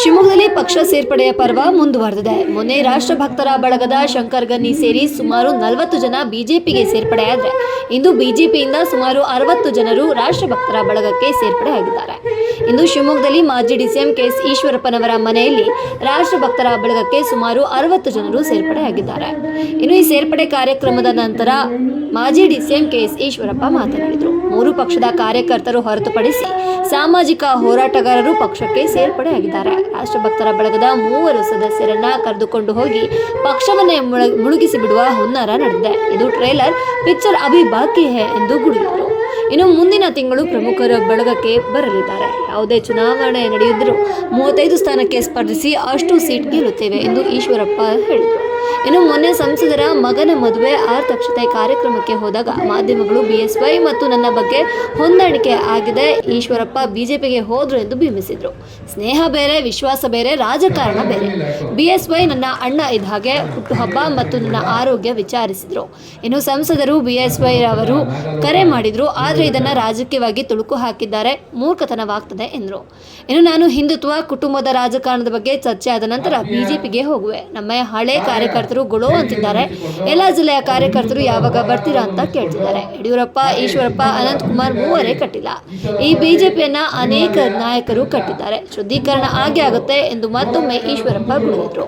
ಶಿವಮೊಗ್ಗದಲ್ಲಿ ಪಕ್ಷ ಸೇರ್ಪಡೆಯ ಪರ್ವ ಮುಂದುವರೆದಿದೆ. ಮೊನ್ನೆ ರಾಷ್ಟ್ರ ಭಕ್ತರ ಬಳಗದ ಶಂಕರ್ ಗನ್ನಿ ಸೇರಿ ಸುಮಾರು ನಲವತ್ತು ಜನ ಬಿಜೆಪಿಗೆ ಸೇರ್ಪಡೆಯಾದರೆ ಇಂದು ಬಿಜೆಪಿಯಿಂದ ಸುಮಾರು ಅರವತ್ತು ಜನರು ರಾಷ್ಟ್ರ ಭಕ್ತರ ಬಳಗಕ್ಕೆ ಸೇರ್ಪಡೆಯಾಗಿದ್ದಾರೆ ಇಂದು ಶಿವಮೊಗ್ಗದಲ್ಲಿ ಮಾಜಿ ಡಿಸಿಎಂ ಕೆಎಸ್ ಈಶ್ವರಪ್ಪನವರ ಮನೆಯಲ್ಲಿ ರಾಷ್ಟ್ರ ಭಕ್ತರ ಬಳಗಕ್ಕೆ ಸುಮಾರು ಅರವತ್ತು ಜನರು ಸೇರ್ಪಡೆಯಾಗಿದ್ದಾರೆ ಇನ್ನು ಈ ಸೇರ್ಪಡೆ ಕಾರ್ಯಕ್ರಮದ ನಂತರ ಮಾಜಿ ಡಿಸಿಎಂ ಕೆಎಸ್ ಈಶ್ವರಪ್ಪ ಮಾತನಾಡಿದರು. ಮೂರು ಪಕ್ಷದ ಕಾರ್ಯಕರ್ತರು ಹೊರತುಪಡಿಸಿ ಸಾಮಾಜಿಕ ಹೋರಾಟಗಾರರು ಪಕ್ಷಕ್ಕೆ ಸೇರ್ಪಡೆಯಾಗಿದ್ದಾರೆ. ರಾಷ್ಟ್ರಭಕ್ತರ ಬಳಗದ ಮೂವರು ಸದಸ್ಯರನ್ನ ಕರೆದುಕೊಂಡು ಹೋಗಿ ಪಕ್ಷವನ್ನೇ ಮುಳ- ಮುಳುಗಿಸಿ ಬಿಡುವ ಹುನ್ನಾರ ನಡೆದಿದೆ. ಇದು ಟ್ರೇಲರ್ ಪಿಕ್ಚರ್ ಅಭಿ ಬಾಕಿ ಹೇ ಎಂದು ಗುಡುಗಿದರು. ಇನ್ನು ಮುಂದಿನ ತಿಂಗಳು ಪ್ರಮುಖರ ಬಳಗಕ್ಕೆ ಬರಲಿದ್ದಾರೆ. ಯಾವುದೇ ಚುನಾವಣೆ ನಡೆಯುತ್ತಿದ್ದರೂ ಮೂವತ್ತೈದು ಸ್ಥಾನಕ್ಕೆ ಸ್ಪರ್ಧಿಸಿ ಅಷ್ಟು ಸೀಟ್ ಗೆಲ್ಲುತ್ತೇವೆ ಎಂದು ಈಶ್ವರಪ್ಪ ಹೇಳಿದರು. ಇನ್ನು ಮೊನ್ನೆ ಸಂಸದರ ಮಗನ ಮದುವೆ ಆರ್ಥಕ್ಷತೆ ಕಾರ್ಯಕ್ರಮಕ್ಕೆ ಹೋದಾಗ ಮಾಧ್ಯಮಗಳು ಬಿಎಸ್ವೈ ಮತ್ತು ನನ್ನ ಬಗ್ಗೆ ಹೊಂದಾಣಿಕೆ ಆಗಿದೆ. ಈಶ್ವರಪ್ಪ ಬಿಜೆಪಿಗೆ ಹೋದ್ರು ಎಂದು ಬಿಂಬಿಸಿದ್ರು. ಸ್ನೇಹ ಬೇರೆ, ವಿಶ್ವಾಸ ಬೇರೆ, ರಾಜಕಾರಣ ಬೇರೆ. ಬಿಎಸ್ವೈ ನನ್ನ ಅಣ್ಣ ಇದ್ದ ಹಾಗೆ ಹುಟ್ಟುಹಬ್ಬ ಮತ್ತು ನನ್ನ ಆರೋಗ್ಯ ವಿಚಾರಿಸಿದ್ರು. ಇನ್ನು ಸಂಸದರು ಬಿಎಸ್ವೈ ಅವರು ಕರೆ ಮಾಡಿದ್ರು, ಆದರೆ ಇದನ್ನ ರಾಜಕೀಯವಾಗಿ ತುಳುಕು ಹಾಕಿದ್ದಾರೆ, ಮೂರ್ಖತನವಾಗ್ತದೆ ಎಂದರು. ಇನ್ನು ನಾನು ಹಿಂದುತ್ವ, ಕುಟುಂಬದ ರಾಜಕಾರಣದ ಬಗ್ಗೆ ಚರ್ಚೆ ಆದ ನಂತರ ಬಿಜೆಪಿಗೆ ಹೋಗುವೆ. ನಮ್ಮ ಹಳೆ ಕಾರ್ಯಕರ್ತರು ಗೊಳೋ ಅಂತಿದ್ದಾರೆ. ಎಲ್ಲ ಜಿಲ್ಲೆಯ ಕಾರ್ಯಕರ್ತರು ಯಾವಾಗ ಬರ್ತೀರಾ ಅಂತ ಕೇಳ್ತಿದ್ದಾರೆ. ಯಡಿಯೂರಪ್ಪ, ಈಶ್ವರಪ್ಪ, ಅನಂತಕುಮಾರ್ ಮೂವರೇ ಕಟ್ಟಿಲ್ಲ. ಈ ಬಿಜೆಪಿಯನ್ನ ಅನೇಕ ನಾಯಕರು ಕಟ್ಟಿದ್ದಾರೆ. ಶುದ್ಧೀಕರಣ ಆಗೇ ಆಗುತ್ತೆ ಎಂದು ಮತ್ತೊಮ್ಮೆ ಈಶ್ವರಪ್ಪ ಗುಡುಗಿದ್ರು.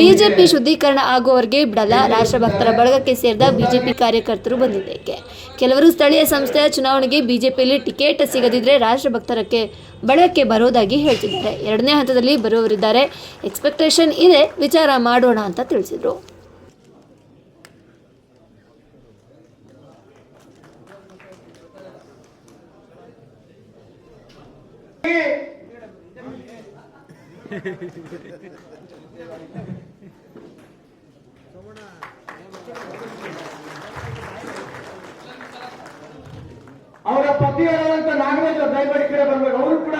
ಬಿಜೆಪಿ ಶುದ್ಧೀಕರಣ ಆಗುವವರೆಗೆ ಬಿಡಲ್ಲ. ರಾಷ್ಟ್ರಭಕ್ತರ ಬಳಗಕ್ಕೆ ಸೇರಿದ ಬಿಜೆಪಿ ಕಾರ್ಯಕರ್ತರು ಬಂದಿದ್ದೇಕೆ? ಕೆಲವರು ಸ್ಥಳೀಯ ಸಂಸ್ಥೆಯ ಚುನಾವಣೆಗೆ ಬಿಜೆಪಿಯಲ್ಲಿ ಟಿಕೆಟ್ ಸಿಗದಿದ್ರೆ ರಾಷ್ಟ್ರಭಕ್ತರಕ್ಕೆ ಬಳಗಕ್ಕೆ ಬರೋದಾಗಿ ಹೇಳ್ತಿದ್ದಾರೆ. ಎರಡನೇ ಹಂತದಲ್ಲಿ ಬರುವವರಿದ್ದಾರೆ. ಎಕ್ಸ್ಪೆಕ್ಟೇಷನ್ ಇದೆ. ವಿಚಾರ ಮಾಡೋಣ ಅಂತ ತಿಳಿಸಿದರು. ಅವರ ನಾಗರಾಜ್ ನಾಗರಾಜ ದಯಮಾಡಿ ಕಡೆ ಬರ್ಬೇಕು ಅವರು ಕೂಡ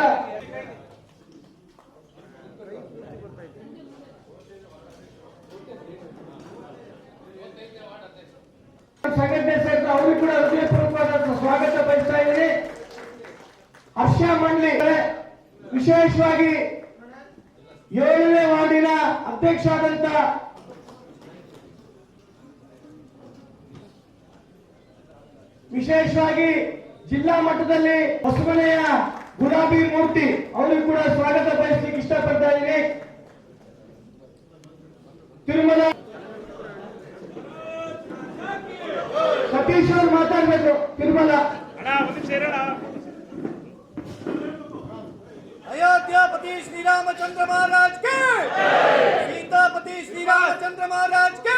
ಸಂಘಟನೆ ಸೇರಿದ ಅವರು ಕೂಡ ಹೃದಯಪೂರ್ವಕವಾದ ಸ್ವಾಗತ ಬಯಸ್ತಾ ಇದ್ದೀನಿ. ಹರ್ಷ ಮಂಡ್ಲಿ ವಿಶೇಷವಾಗಿ ಏಳನೇ ವಾರ್ಡಿನ ಅಧ್ಯಕ್ಷ ಆದಂತ ವಿಶೇಷವಾಗಿ ಜಿಲ್ಲಾ ಮಟ್ಟದಲ್ಲಿ ಹೊಸಮನೆಯ ಗುಲಾಬಿ ಮೂರ್ತಿ ಅವರಿಗೂ ಕೂಡ ಸ್ವಾಗತ ಬಯಸಲಿಕ್ಕೆ ಇಷ್ಟಪಡ್ತಾ ಇದ್ದೀನಿ ತಿರುಮಲ ಸತೀಶ್ ಅವ್ರು ಮಾತಾಡ್ಬೇಕು ತಿರುಮಲ अयोध्यापति श्री रामचंद्र महाराज के सीतापति श्री रामचंद्र महाराज के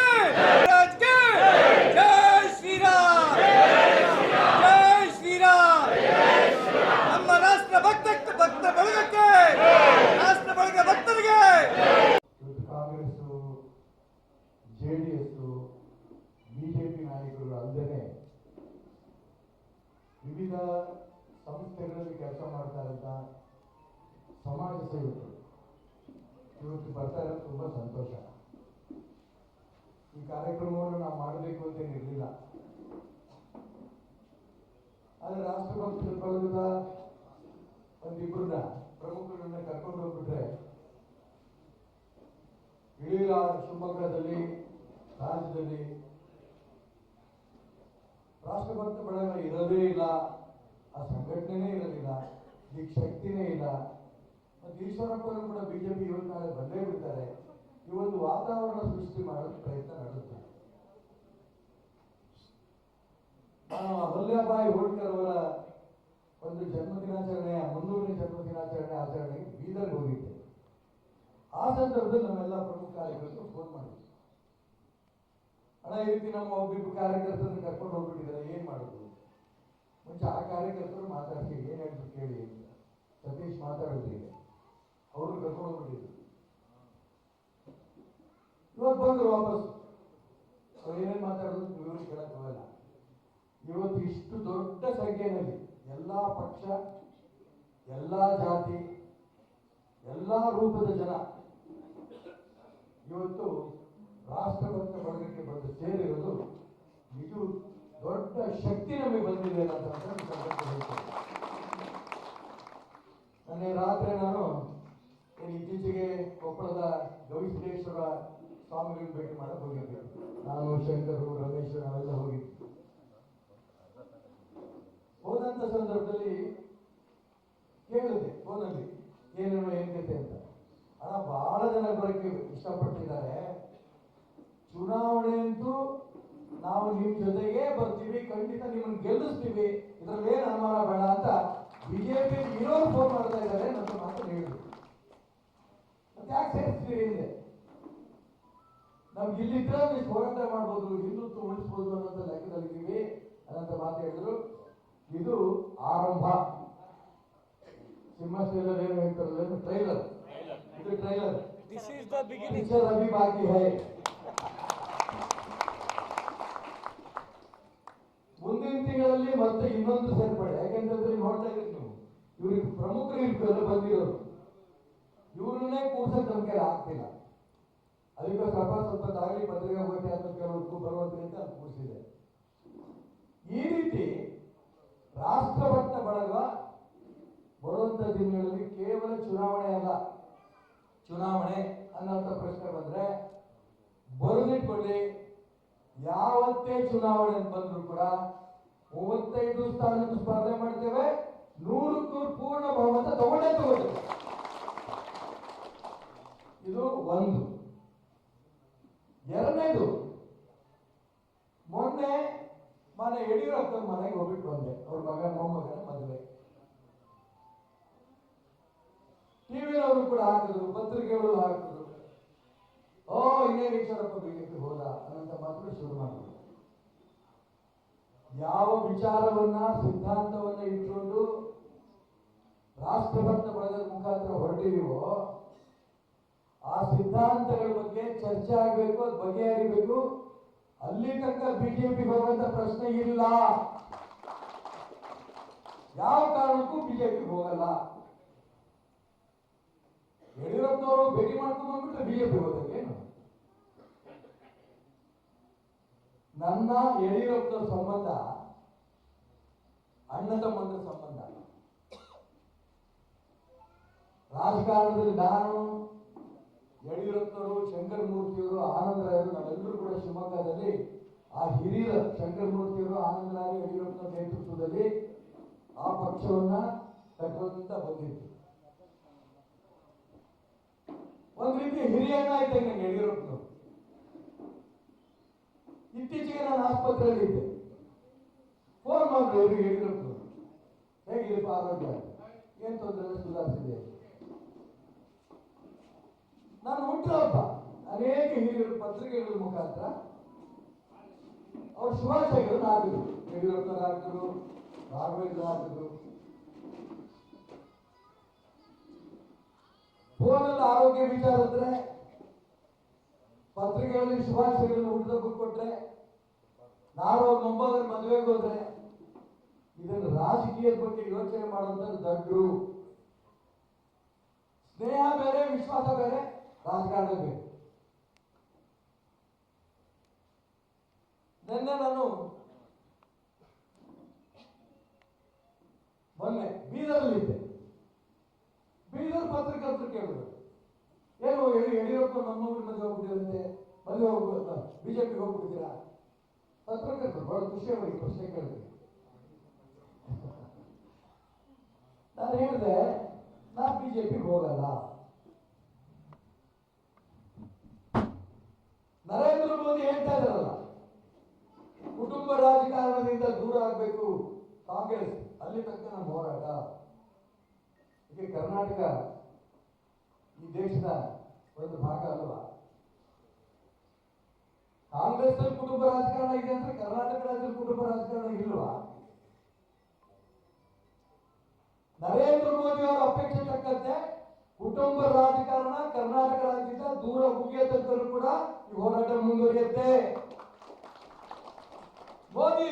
ಸಮಾಜ ಸೇವಕರು ಇವತ್ತು ಬರ್ತಾ ಇರೋದು ತುಂಬ ಸಂತೋಷ. ಈ ಕಾರ್ಯಕ್ರಮವನ್ನು ನಾವು ಮಾಡಬೇಕು ಅಂತ ಇರಲಿಲ್ಲ. ಆದರೆ ರಾಷ್ಟ್ರಭಕ್ತರ ಬಳಗದ ಒಂದಿಬ್ಬರನ್ನ ಪ್ರಮುಖರನ್ನ ಕರ್ಕೊಂಡು ಹೋಗ್ಬಿಟ್ರೆ ಇಡೀ ಶಿವಮೊಗ್ಗದಲ್ಲಿ, ರಾಜ್ಯದಲ್ಲಿ ರಾಷ್ಟ್ರಭಕ್ತ ಬಳಗ ಇರೋದೇ ಇಲ್ಲ, ಆ ಸಂಘಟನೆ ಇರಲಿಲ್ಲ ಈಗ ಶಕ್ತಿನೇ ಇಲ್ಲ. ಈಶ್ವರಪ್ಪರು ಕೂಡ ಬಿಜೆಪಿ ಇವತ್ತು ನಾಳೆ ಬಂದೇ ಬಿಡ್ತಾರೆ. ಈ ಒಂದು ವಾತಾವರಣ ಸೃಷ್ಟಿ ಮಾಡಲು ಪ್ರಯತ್ನ ನಡೆಸುತ್ತೆ. ನಾನು ಅಹಲ್ಯಾಬಾಯಿ ಹೋಳ್ಕರ್ ಅವರ ಒಂದು ಜನ್ಮದಿನಾಚರಣೆಯ ಮುನ್ನೂರನೇ ಜನ್ಮದಿನಾಚರಣೆ ಆಚರಣೆಗೆ ಬೀದರ್ಗೆ ಹೋಗಿದ್ದೆ. ಆ ಸಂದರ್ಭದಲ್ಲಿ ನಮ್ಮೆಲ್ಲ ಪ್ರಮುಖ ಕಾರ್ಯಕರ್ತರು ಫೋನ್ ಮಾಡಿದ್ರು. ಅಣ್ಣ, ಈ ರೀತಿ ನಮ್ಮ ಒಬ್ಬಿಬ್ಬರು ಕಾರ್ಯಕರ್ತರನ್ನು ಕರ್ಕೊಂಡು ಹೋಗ್ಬಿಟ್ಟಿದ್ದಾರೆ, ಏನು ಮಾಡೋದು? ಮುಂಚೆ ಆ ಕಾರ್ಯಕರ್ತರು ಮಾತಾಡ್ತೀವಿ ಏನು ಹೇಳ್ಬೇಕು ಕೇಳಿ ಸತೀಶ್ ಮಾತಾಡಿದ್ರು ಅವರು ಕರ್ಕೊಂಡು ಹೋಗ್ಬಿಟ್ಟಿದ್ರು ಇವತ್ತು ಬಂದ್ರು ವಾಪಸ್. ಅವ್ರು ಏನೇನ್ ಮಾತಾಡೋದು ವಿವರ ಕೇಳಕ್ ಹೋಗಲ್ಲ ಇವತ್ತು ಇಷ್ಟು ದೊಡ್ಡ ಸಂಖ್ಯೆಯಲ್ಲಿ ಎಲ್ಲಾ ಪಕ್ಷ, ಎಲ್ಲಾ ಜಾತಿ, ಎಲ್ಲಾ ರೂಪದ ಜನ ಇವತ್ತು ರಾಷ್ಟ್ರಭಕ್ತ ಬಳಗಕ್ಕೆ ಬಂದು ಸೇರಿರೋದು ಇದು ದೊಡ್ಡ ಶಕ್ತಿ ನಮಗೆ ಬಂದಿದೆ ಅಂತ. ನಿನ್ನೆ ರಾತ್ರಿ ನಾನು ಇತ್ತೀಚೆಗೆ ಕೊಪ್ಪಳದ ಗವಿಸಿದ್ದೇಶ್ವರ ಸ್ವಾಮಿಗಳ ಭೇಟಿ ಮಾಡಕ್ಕೆ ಹೋಗಿದ್ದೆ. ನಾನು ಶಂಕರು, ರಮೇಶ್ ನಾವೆಲ್ಲ ಹೋಗಿದ್ವಿ. ಹೋದಂಥ ಸಂದರ್ಭದಲ್ಲಿ ಕೇಳಿದೆ ಫೋನಲ್ಲಿ ಏನೇನು ಏನು ಕತೆ ಅಂತ? ಅಲ್ಲ, ಬಹಳ ಜನ ಬರಕ್ಕೆ ಇಷ್ಟಪಟ್ಟಿದ್ದಾರೆ. ಚುನಾವಣೆ ಅಂತೂ ನಾವು ನಿಮ್ಮ ಜೊತೆಗೆ ಬರ್ತೀವಿ, ಖಂಡಿತ ನಿಮ್ಮನ್ನು ಗೆಲ್ಲಿಸ್ತೀವಿ. ಇದರಲ್ಲಿ ಏನು ಅನುಮಾನ ಬೇಡ ಅಂತ ಬಿಜೆಪಿ ಇರೋರು ಫೋನ್ ಮಾಡ್ತಾ ಇದ್ದಾರೆ ನನ್ನ ಮಾತು ಹೇಳಿದ್ರು. ಟ್ಯಾಕ್ಸ್ ಹೆಚ್ಚಿಗೆ ಇದೆ ನಮ್ಗೆ ಇಲ್ಲಿದ್ರೆ ಹೋರಾಟ ಮಾಡ್ಬೋದು ಹಿಂದುತ್ವ ಉಳಿಸ್ಬೋದು ಅನ್ನೋಂಥ ಲೆಕ್ಕದಲ್ಲಿದ್ದೀವಿ ಅನ್ನೋಂಥ ಮಾತು ಹೇಳಿದ್ರು. ಇದು ಆರಂಭ. ಸಿಂಹ ಟ್ರೈಲರ್ ಏನು ಹೇಳ್ತಾರಲ್ಲ ಟ್ರೈಲರ್ ಇದು trailer this is the beginning sir Abhi ಬಾಕಿ ಹೈ. ಮುಂದಿನ ತಿಂಗಳಲ್ಲಿ ಮತ್ತೆ ಇನ್ನೊಂದು ಸೇರ್ಪಡೆ. ಯಾಕೆಂತಂದ್ರೆ ನೋಡ್ತಾ ಇದ್ದೀರಿ ನೀವು. ಇವ್ರಿಗೆ ಪ್ರಮುಖರು ಇರ್ತಾರೆ ಬಂದಿರೋರು. ಇವ್ರನ್ನೇ ಕೂರ್ಸಕ್ ನಮ್ ಕೈಲಿ ಆಗ್ತಿಲ್ಲ. ಅದಕ್ಕೆ ಸ್ವಲ್ಪ ದಾಗಲಿ ಪತ್ರಿಕಾ ಹೋಗಿ ಅಂತ ಕೆಲವೊಂದು ಬರುವಂತೆ ಅಂತ ಕೂಡಿಸಿದೆ ಈ ರೀತಿ ರಾಷ್ಟ್ರಭಕ್ತ ಬಳಗ ಬರುವಂತ ದಿನಗಳಲ್ಲಿ ಕೇವಲ ಚುನಾವಣೆ ಅಲ್ಲ, ಚುನಾವಣೆ ಅನ್ನೋಂಥ ಪ್ರಶ್ನೆ ಬಂದ್ರೆ ಬರೆದಿಟ್ಕೊಳ್ಳಿ. ಯಾವತ್ತೇ ಚುನಾವಣೆ ಬಂದ್ರು ಕೂಡ ಮೂವತ್ತೈದು ಸ್ಥಾನಕ್ಕೆ ಸ್ಪರ್ಧೆ ಮಾಡ್ತೇವೆ, ನೂರಕ್ಕೂ ನೂರು ಪೂರ್ಣ ಬಹುಮತ ತಗೊಂಡೇ ತಗೋತೇವೆ. ಇದು ಒಂದು. ಎರಡನೇದು, ಮೊನ್ನೆ ಮನೆ ಯಡಿಯೂರಪ್ಪನ ಮನೆಗೆ ಹೋಗ್ಬಿಟ್ಟು ಬಂದೆ. ಅವ್ರ ಮಗ, ಮೊಮ್ಮಗನ ಮದುವೆ. ಟಿವಿನವರು ಕೂಡ ಹಾಕಿದ್ರು, ಪತ್ರಿಕೆಗಳು ಹಾಕಿದ್ರು. ಓ ಇನ್ನೇನು ಈಶ್ವರಪ್ಪ ಬಿಜೆಪಿ ಹೋದ ಅನ್ನೋಂಥ ಮಾತ್ರ ಶುರು ಮಾಡಿದ್ರು. ಯಾವ ವಿಚಾರವನ್ನ, ಸಿದ್ಧಾಂತವನ್ನ ಇಟ್ಕೊಂಡು ರಾಷ್ಟ್ರಭಕ್ತ ಬಳಗದ ಮುಖಾಂತರ ಹೊರಟಿದೀವೋ ಆ ಸಿದ್ಧಾಂತಗಳ ಬಗ್ಗೆ ಚರ್ಚೆ ಆಗಬೇಕು, ಅದು ಬಗೆಹರಿಬೇಕು. ಅಲ್ಲಿ ತನಕ ಬಿಜೆಪಿ ಹೋಗುವಂತ ಪ್ರಶ್ನೆ ಇಲ್ಲ. ಯಾವ ಕಾರಣಕ್ಕೂ ಬಿಜೆಪಿ ಹೋಗಲ್ಲ. ಯಡಿಯೂರಪ್ಪನವರು ಭೇಟಿ ಮಾಡ್ಕೊಂಡು ಬಂದ್ಬಿಟ್ರೆ ಬಿಜೆಪಿ ಹೋದಂಗೇನು ನನ್ನ ಯಡಿಯೂರಪ್ಪನವ್ರ ಸಂಬಂಧ, ಅಣ್ಣ ತಮ್ಮಂದ್ರ ಸಂಬಂಧ. ರಾಜಕಾರಣದಲ್ಲಿ ನಾನು ಯಡಿಯೂರಪ್ಪನವರು ಶಂಕರ ಮೂರ್ತಿಯವರು ಆನಂದರಾಯರು, ನಾವೆಲ್ಲರೂ ಕೂಡ ಶಿವಮೊಗ್ಗದಲ್ಲಿ, ಆ ಹಿರಿಯರ ಶಂಕರ ಮೂರ್ತಿಯವರು ಆನಂದರಾಯ ಯಡಿಯೂರಪ್ಪನ ನೇತೃತ್ವದಲ್ಲಿ ಆ ಪಕ್ಷವನ್ನ ಕಟ್ಟುವಂತ ಬಂದಿತ್ತು ಒಂದ್ ರೀತಿ ಹಿರಿಯಣ್ಣ ನಂಗೆ ಯಡಿಯೂರಪ್ಪನವರು. ಇತ್ತೀಚೆಗೆ ನಾನು ಆಸ್ಪತ್ರೆಯಲ್ಲಿ ಇದ್ದೆ. ಫೋನ್ ಮಾಡಿದ್ರು ಯಡಿಯೂರಪ್ಪನವರು. ಹೇಗಿರಪ್ಪ ಆರೋಗ್ಯ ಏನ್ ತೊಂದರೆ ಸುಧಾರಿಸಿದೆ ನಾನು ಹುಟ್ಟಿದಪ್ಪ ಅನೇಕ ಹಿರಿಯರು ಪತ್ರಿಕೆಗಳ ಮುಖಾಂತರ ಅವ್ರ ಶುಭಾಶಯಗಳನ್ನು ಹಾಕಿದ್ರು ಯಡಿಯೂರಪ್ಪನವ್ರು ಹಾಕಿದ್ರು ರಾಘವೇಂದ್ರ ಹಾಕಿದ್ರು ಫೋನಲ್ಲಿ ಆರೋಗ್ಯ ವಿಚಾರ ಅಂದ್ರೆ ಪತ್ರಿಕೆಗಳಲ್ಲಿ ಶುಭಾಶಯಗಳನ್ನು ಹುಟ್ಟಿದಕ್ಕೂ ಕೊಟ್ರೆ ನಾಳೆ ಅವ್ರ ಮುಂಬಾದ್ರೆ ಮದುವೆಗೆ ಹೋದ್ರೆ, ಇದನ್ನು ರಾಜಕೀಯದ ಬಗ್ಗೆ ಯೋಚನೆ ಮಾಡುವಂತ ದಡ್ಡು ಸ್ನೇಹ ಬೇರೆ, ವಿಶ್ವಾಸ ಬೇರೆ. ರಾಜಕಾರಣ ಬೇರೆ ನಿನ್ನೆ ನಾನು ಮೊನ್ನೆ ಬೀದರಲ್ಲಿದ್ದೆ ಬೀದರ್ ಪತ್ರಕರ್ತರು ಕೇಳಿದ್ರು ಏನು ಯಡಿಯೂರಪ್ಪ ನಮ್ಮ ಊರಿನ ಹೋಗ್ಬಿಟ್ಟಿರಂತೆ ಮದುವೆ ಹೋಗ್ಬೋದು ಬಿಜೆಪಿಗೆ ಹೋಗ್ಬಿಟ್ಟಿದ್ದೀರಾ? ಪತ್ರಕರ್ತರು ಬಹಳ ಖುಷಿಯಾಗಿ ಪ್ರಶ್ನೆ ಕೇಳಿದ್ರಿ ನಾನು ಹೇಳಿದೆ, ನಾ ಬಿಜೆಪಿಗೆ ಹೋಗಲ್ಲ ನರೇಂದ್ರ ಮೋದಿ ಹೇಳ್ತಾ ಇದ್ದಾರಲ್ಲ. ಕುಟುಂಬ ರಾಜಕಾರಣದಿಂದ ದೂರ ಆಗಬೇಕು ಕಾಂಗ್ರೆಸ್. ಅಲ್ಲಿ ನಮ್ಮ ಹೋರಾಟ. ಇದು ಕರ್ನಾಟಕ ಈ ದೇಶದ ಒಂದು ಭಾಗ ಅಲ್ವಾ? ಕಾಂಗ್ರೆಸ್ ಕುಟುಂಬ ರಾಜಕಾರಣ ಇದೆ ಅಂದ್ರೆ ಕರ್ನಾಟಕ ರಾಜ್ಯದಲ್ಲಿ ಕುಟುಂಬ ರಾಜಕಾರಣ ಇಲ್ವಾ? ನರೇಂದ್ರ ಮೋದಿ ಅವರ ಅಪೇಕ್ಷೆ ತಕ್ಕಂತೆ ಕುಟುಂಬ ರಾಜಕಾರಣ ಕರ್ನಾಟಕ ರಾಜ್ಯದಿಂದ ದೂರ ಮುಗಿಯ ತನಕನೂ ಕೂಡ ಈ ಹೋರಾಟ ಮುಂದುವರಿಯುತ್ತೆ. ಮೋದಿ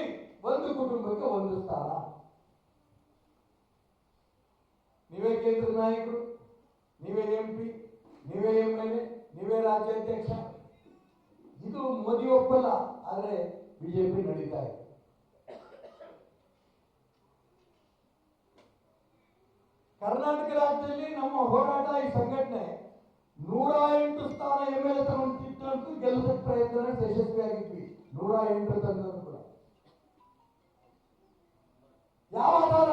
ಒಂದು ಕುಟುಂಬಕ್ಕೆ ಒಂದು ಸ್ಥಾನ. ನೀವೇ ಕೇಂದ್ರ ನಾಯಕರು, ನೀವೇ ಎಂ ಪಿ ನೀವೇ ಎಂ ಎಲ್ ಎ ನೀವೇ ರಾಜ್ಯಾಧ್ಯಕ್ಷ. ಇದು ಮೋದಿ ಒಪ್ಪಲ್ಲ, ಆದರೆ ಬಿಜೆಪಿ ನಡೀತಾ ಇದೆ. ಕರ್ನಾಟಕ ರಾಜ್ಯದಲ್ಲಿ ನಮ್ಮ ಹೋರಾಟ ಈ ಸಂಘಟನೆ ನೂರ ಎಂಟು ಸ್ಥಾನ ಎಂ ಎಲ್ ಎ ಇಪ್ಪತ್ನಾಲ್ಕು ಗೆಲ್ಲುವ ಪ್ರಯತ್ನ ಯಶಸ್ವಿಯಾಗಿದ್ವಿ. ನೂರ ಎಂಟು ತನಕ ಕೂಡ. ಯಾವ ಆಧಾರ?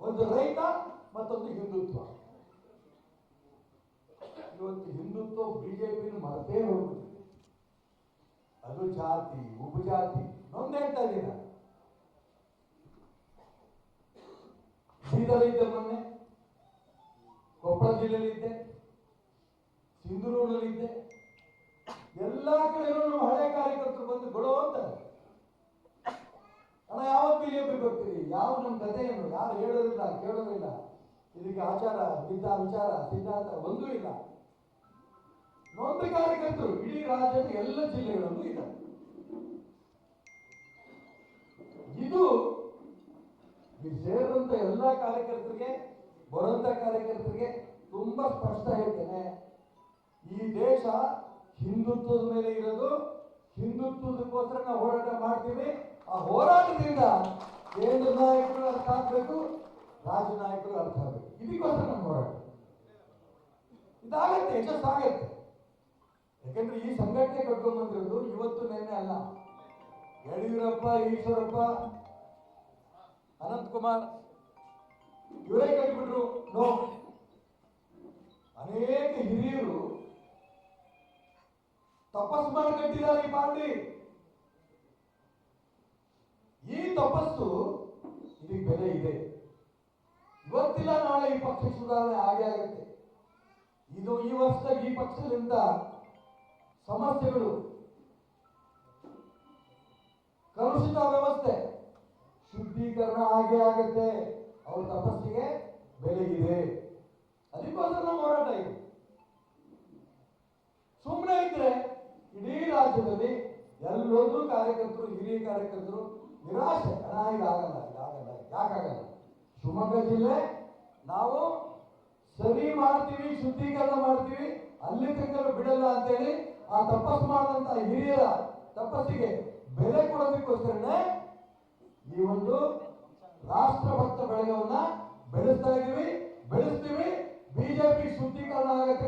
ಒಂದು ರೈತ ಮತ್ತೊಂದು ಹಿಂದುತ್ವ. ಇವತ್ತು ಹಿಂದುತ್ವ ಬಿಜೆಪಿ ಮರೆತೇ ಹೋಗುತ್ತೆ ಅದು ಜಾತಿ, ಉಪಜಾತಿ, ನೊಂದು ಹೇಳ್ತಾ ಇದ್ದೀರ ಬೀದರಲ್ಲಿದ್ದೆ ಮೊನ್ನೆ. ಕೊಪ್ಪಳ ಜಿಲ್ಲೆಯಲ್ಲಿದ್ದೆ ಸಿಂಧೂರಿನಲ್ಲಿದ್ದೆ ಎಲ್ಲ ಕಡೆಗಳು ನಮ್ಮ ಹಳೆ ಕಾರ್ಯಕರ್ತರು ಬಂದು ಗೊಡೋ ಅಂತಾರೆ ಅಣ್ಣ, ಯಾವತ್ತು ಬಿಜೆಪಿ ಬರ್ತೀರಿ? ಯಾವ ನಮ್ಮ ಕಥೆ ಏನು? ಯಾರು ಹೇಳೋದಿಲ್ಲ ಕೇಳೋದಿಲ್ಲ ಇದಕ್ಕೆ ಆಚಾರ ವಿದ್ಯಾ ವಿಚಾರ, ಸಿದ್ಧಾಂತ ಒಂದೂ ಇಲ್ಲ. ನೊಂದ ಕಾರ್ಯಕರ್ತರು, ಇಡೀ ರಾಜ್ಯದ ಎಲ್ಲ ಜಿಲ್ಲೆಗಳಲ್ಲೂ ಇಲ್ಲ. ಇದು ಸೇರಿದಂತ ಎಲ್ಲ ಕಾರ್ಯಕರ್ತರಿಗೆ, ಬರುವಂತ ಕಾರ್ಯಕರ್ತರಿಗೆ ತುಂಬಾ ಸ್ಪಷ್ಟ ಹೇಳ್ತೇನೆ. ಈ ದೇಶ ಹಿಂದುತ್ವದ ಮೇಲೆ ಇರೋದು, ಹಿಂದುತ್ವದಕ್ಕೋಸ್ಕರ ನಾವು ಹೋರಾಟ ಮಾಡ್ತೀವಿ. ಆ ಹೋರಾಟದಿಂದ ಕೇಂದ್ರ ನಾಯಕರು ಅರ್ಥ ಆಗ್ಬೇಕು ರಾಜ್ಯ ನಾಯಕರು ಅರ್ಥ ಆಗ್ಬೇಕು. ಇದಕ್ಕೋಸ್ಕರ ನಮ್ಮ ಹೋರಾಟ ಇದಾಗತ್ತೆ ಯಶಸ್ಸಾಗತ್ತೆ ಯಾಕಂದ್ರೆ ಈ ಸಂಘಟನೆ ಕಟ್ಕೊಂಡ್ಬಂದಿರೋದು ಇವತ್ತು ನಿನ್ನೆ ಅಲ್ಲ. ಯಡಿಯೂರಪ್ಪ, ಈಶ್ವರಪ್ಪ ಅನಂತ್ ಕುಮಾರ್, ಇವರೇ ಕೈಬಿಟ್ರು, ನೋ. ಅನೇಕ ಹಿರಿಯರು ತಪಸ್ ಮಾಡಿ ಕಟ್ಟಿದ್ದಾರೆ ಈ ಪಾರ್ಟಿ. ಈ ತಪಸ್ಸು ಇದಕ್ಕೆ ಬೆಲೆ ಇದೆ. ಇವತ್ತಿಲ್ಲ, ನಾಳೆ ಈ ಪಕ್ಷ ಸುಧಾರಣೆ ಆಗೇ ಆಗುತ್ತೆ. ಇದು ಈ ವರ್ಷದ ಈ ಪಕ್ಷದಿಂದ ಸಮಸ್ಯೆಗಳು. ಕಲುಷಿತ ವ್ಯವಸ್ಥೆ. ಶುದ್ಧೀಕರಣ ಆಗೇ ಆಗತ್ತೆ. ಅವ್ರ ತಪಸ್ಸಿಗೆ ಬೆಲೆ ಇದೆ ಅದಕ್ಕೋಸ್ಕರ ನಾವು ಹೋರಾಟ ಇದೆ. ಸುಮ್ಮನೆ ಇದ್ರೆ ಇಡೀ ರಾಜ್ಯದಲ್ಲಿ ಎಲ್ಲರೂ ಕಾರ್ಯಕರ್ತರು, ಹಿರಿಯ ಕಾರ್ಯಕರ್ತರು ನಿರಾಶೆ. ಇದಾಗಲ್ಲ ಇದಾಗಲ್ಲ ಯಾಕಾಗಲ್ಲ ಶಿವಮೊಗ್ಗ ಜಿಲ್ಲೆ ನಾವು ಸರಿ ಮಾಡ್ತೀವಿ, ಶುದ್ಧೀಕರಣ ಮಾಡ್ತೀವಿ. ಅಲ್ಲಿ ತನಕ ಬಿಡಲ್ಲ ಅಂತೇಳಿ ಆ ತಪಸ್ಸು ಮಾಡಿದಂತ ಹಿರಿಯರ ತಪಸ್ಸಿಗೆ ಬೆಲೆ ಕೊಡೋದಕ್ಕೋಸ್ಕರನೇ ಈ ಒಂದು ರಾಷ್ಟ್ರಭಕ್ತ ಬೆಳಗವನ್ನ ಬೆಳೆಸ್ತಾ ಇದೀವಿ ಬೆಳೆಸ್ತೀವಿ. ಬಿಜೆಪಿ ಶುದ್ಧೀಕರಣ ಆಗತ್ತೆ